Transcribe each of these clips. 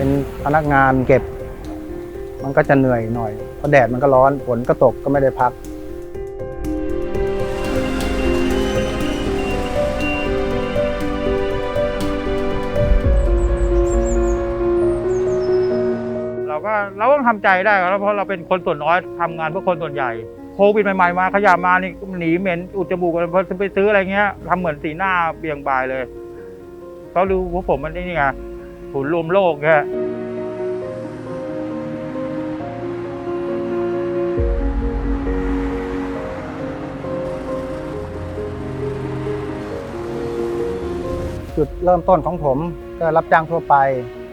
เป็นพนักงานเก็บ มันก็จะเหนื่อยหน่อยเพราะแดดมันก็ร้อนฝนก็ตกก็ไม่ได้พักเราก็เราต้องทำใจได้ครับเพราะเราเป็นคนส่วนน้อยทำงานเพื่อคนส่วนใหญ่โควิดใหม่ๆมาขยะมานี่หนีเหม็นอุดจมูกกันพอไปซื้ออะไรเงี้ยทำเหมือนสีหน้าเบี่ยงบายเลยเขารู้ว่าผมมันนี่ไง ศูนย์รวมโลกแค่จุดเริ่มต้นของผมก็รับจ้างทั่วไป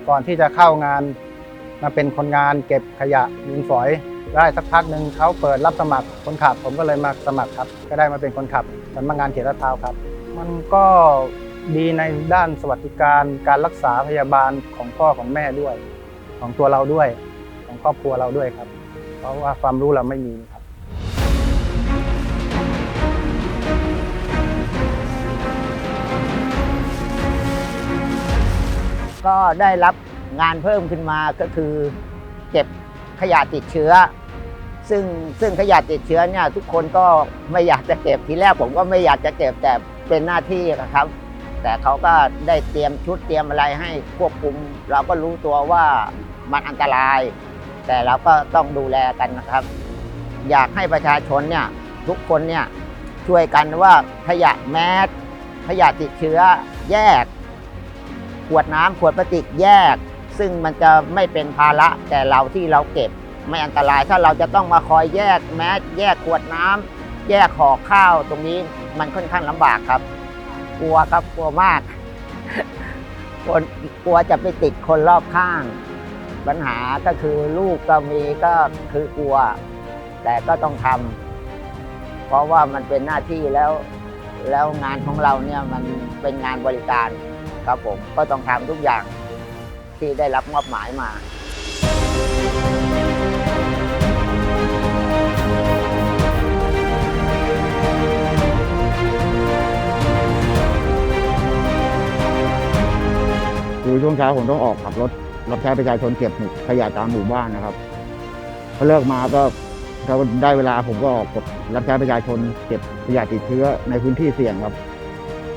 ก่อนที่จะเข้างานมาเป็นคนงานเก็บขยะมูลฝอยได้สักพักหนึ่งเขาเปิดรับสมัครคนขับ ผมก็เลยมาสมัครครับ ก็ได้มาเป็นคนขับสำนักงานเขตลาดพร้าวครับ มันก็ ดีในด้านสวัสดิการการรักษาพยาบาลของพ่อของแม่ด้วย ของตัวเราด้วย ของครอบครัวเราด้วยครับ เพราะว่าความรู้เราไม่มีครับ ก็ได้รับงานเพิ่มขึ้นมาก็คือ เก็บขยะติดเชื้อ ซึ่งซึ่งขยะติดเชื้อเนี่ยทุกคนก็ไม่อยากจะเก็บทีแรกผมก็ไม่อยากจะเก็บแต่เป็นหน้าที่อะครับ แต่เขาก็ได้เตรียมชุดเตรียมอะไรให้ควบคุม เราก็รู้ตัวว่ามันอันตราย แต่เราก็ต้องดูแลกันนะครับ อยากให้ประชาชนเนี่ยทุกคนเนี่ยช่วยกันว่าขยะแมสขยะติดเชื้อแยก ขวดน้ำขวดพลาสติกแยก ซึ่งมันจะไม่เป็นภาระแต่เราที่เราเก็บไม่อันตรายถ้าเราจะต้องมาคอยแยกแมสแยกขวดน้ำแยกห่อข้าวตรงนี้มันค่อนข้างลำบากครับ กลัวครับกลัวมากคนกลัวจะไปติดคนรอบข้าง ปัญหาก็คือลูกก็มีก็คือกลัว แต่ก็ต้องทำเพราะว่ามันเป็นหน้าที่แล้ว แล้วงานของเราเนี่ยมันเป็นงานบริการครับผมก็ต้องทำทุกอย่างที่ได้รับมอบหมายมา ช่วงเช้าผมต้องออกขับรถรับใช้ประชาชนเก็บขยะตามหมู่บ้านนะครับพอเลิกมาก็ถ้าได้เวลาผมก็ออกกดรับใช้ประชาชนเก็บขยะติดเชื้อในพื้นที่เสี่ยงครับ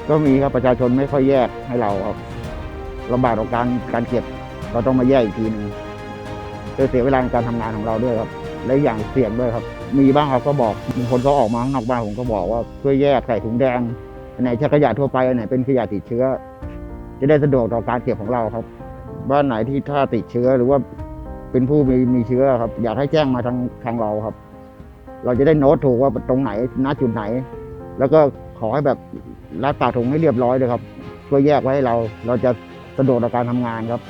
ก็มีครับประชาชนไม่ค่อยแยกให้เราครับลำบากต่อการการเก็บ เราต้องมาแยกอีกทีหนึงเสียเวลาในการทำงานของเราด้วยครับ และอย่างเสี่ยงด้วยครับ มีบ้างครับก็บอกบางคนเขาออกมาข้างนอกบ้านผมก็บอกว่าช่วยแยกใส่ถุงแดงอันไหนใช่ขยะทั่วไปอันไหนเป็นขยะติดเชื้อ จะได้สะดวกต่อการเก็บของเราครับ บ้านไหนที่ถ้าติดเชื้อหรือว่าเป็นผู้มีมีเชื้อครับ อยากให้แจ้งมาทางทางเราครับ เราจะได้โน้ตถูกว่าตรงไหนณจุดไหน แล้วก็ขอให้แบบรัดปากถุงให้เรียบร้อยเลยครับเพื่อแยกไว้ให้เราเราจะสะดวกต่อการทำงานครับ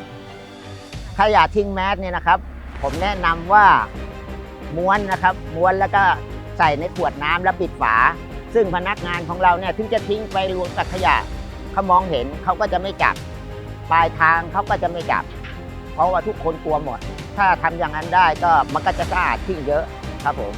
ขยะทิ้งแมสเนี่ยนะครับ ผมแนะนำว่าม้วนนะครับ ม้วนแล้วก็ใส่ในขวดน้ำแล้วปิดฝา ซึ่งพนักงานของเราเนี่ยถึงจะทิ้งไปรวมกับขยะ เขามองเห็นเขาก็จะไม่จับ ปลายทางเขาก็จะไม่จับ เพราะว่าทุกคนกลัวหมด ถ้าทำอย่างนั้นได้ก็มันก็จะสะอาดขึ้นเยอะครับผม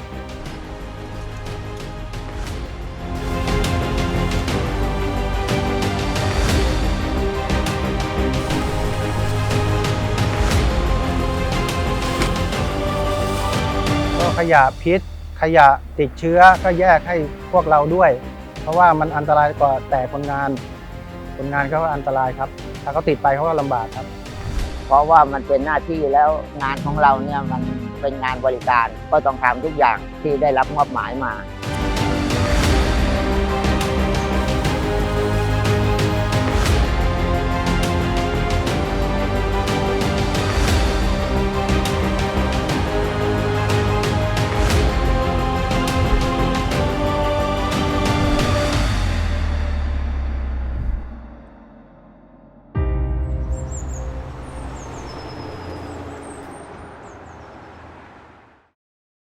ก็ขยะพิษ ขยะติดเชื้อก็แยกให้พวกเราด้วย เพราะว่ามันอันตรายกว่าแต่คนงาน คนงานก็อันตรายครับ ถ้าเขาติดไปเขาก็ลำบากครับ เพราะว่ามันเป็นหน้าที่แล้วงานของเราเนี่ยมันเป็นงานบริการก็ต้องทำทุกอย่างที่ได้รับมอบหมายมา